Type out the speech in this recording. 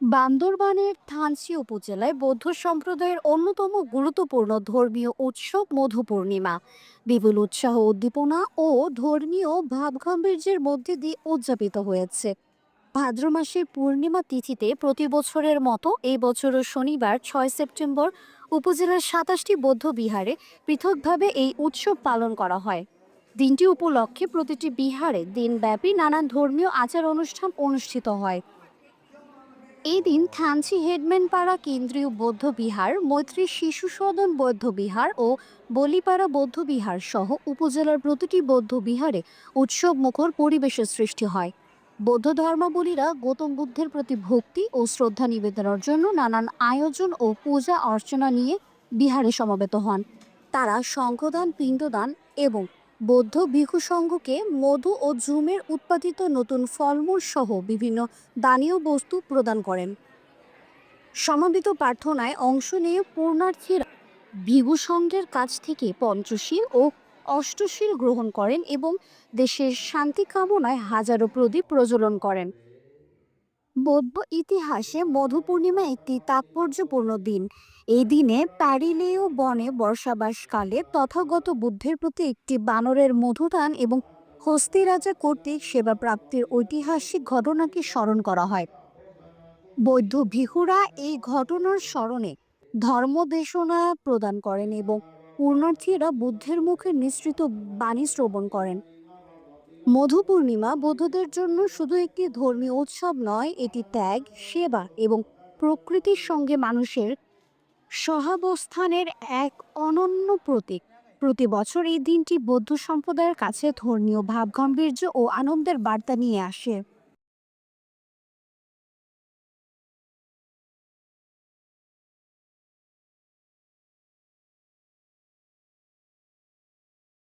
বান্দরবানের থানচি উপজেলায় বৌদ্ধ সম্প্রদায়ের অন্যতম গুরুত্বপূর্ণ ধর্মীয় উৎসব মধু পূর্ণিমা। বিপুল উৎসাহ, উদ্দীপনা ও ধর্মীয় ভাবগাম্ভীর্যের মধ্যে দিয়ে উদযাপিত হয়েছে। ভাদ্র মাসের পূর্ণিমা তিথিতে প্রতি বছরের মতো এই বছরও শনিবার ছয় সেপ্টেম্বর উপজেলার সাতাশটি বৌদ্ধ বিহারে পৃথকভাবে এই উৎসব পালন করা হয়। দিনটি উপলক্ষে প্রতিটি বিহারে দিনব্যাপী নানান ধর্মীয় আচার অনুষ্ঠান অনুষ্ঠিত হয়। এই দিন থানচি হেডম্যানপাড়া কেন্দ্রীয় বৌদ্ধ বিহার, মৈত্রী শিশু সদন বৌদ্ধ বিহার ও বলিপাড়া বৌদ্ধ বিহার সহ উপজেলার প্রতিটি বৌদ্ধ বিহারে উৎসব মুখর পরিবেশের সৃষ্টি হয়। বৌদ্ধ ধর্মাবলীরা গৌতম বুদ্ধের প্রতি ভক্তি ও শ্রদ্ধা নিবেদনের জন্য নানান আয়োজন ও পূজা অর্চনা নিয়ে বিহারে সমবেত হন। তারা শঙ্খদান, পিণ্ডদান এবং বৌদ্ধ ভিক্ষু সংঘকে মধু ও জুমের উৎপাদিত নতুন ফলমূল সহ বিভিন্ন দানীয় বস্তু প্রদান করেন। সমাবেত প্রার্থনায় অংশ নিয়ে পূর্ণার্থীরা ভিগু সংঘের কাছ থেকে পঞ্চশীল ও অষ্টশীল গ্রহণ করেন এবং দেশের শান্তি কামনায় হাজারো প্রদীপ প্রজ্বলন করেন। বৌদ্ধ ইতিহাসে মধু পূর্ণিমা একটি তাৎপর্যপূর্ণ দিন। এই দিনে প্যারিলেয় বনে বর্ষাবাসকালে তথাগত বুদ্ধের প্রতি একটি বানরের মধুদান এবং হস্তি রাজা কর্তৃক সেবা প্রাপ্তির ঐতিহাসিক ঘটনাকে স্মরণ করা হয়। বৌদ্ধ ভিহুরা এই ঘটনার স্মরণে ধর্মদেশনা প্রদান করেন এবং পূর্ণার্থীরা বুদ্ধের মুখে নিঃসৃত বাণী শ্রবণ করেন। মধু পূর্ণিমা বৌদ্ধদের জন্য শুধু একটি ধর্মীয় উৎসব নয়, এটি ত্যাগ, সেবা এবং প্রকৃতির সঙ্গে মানুষের সহাবস্থানের এক অনন্য প্রতীক। প্রতি বছর এই দিনটি বৌদ্ধ সম্প্রদায়ের কাছে ধর্মীয় ভাবগাম্ভীর্য ও আনন্দের বার্তা নিয়ে আসে।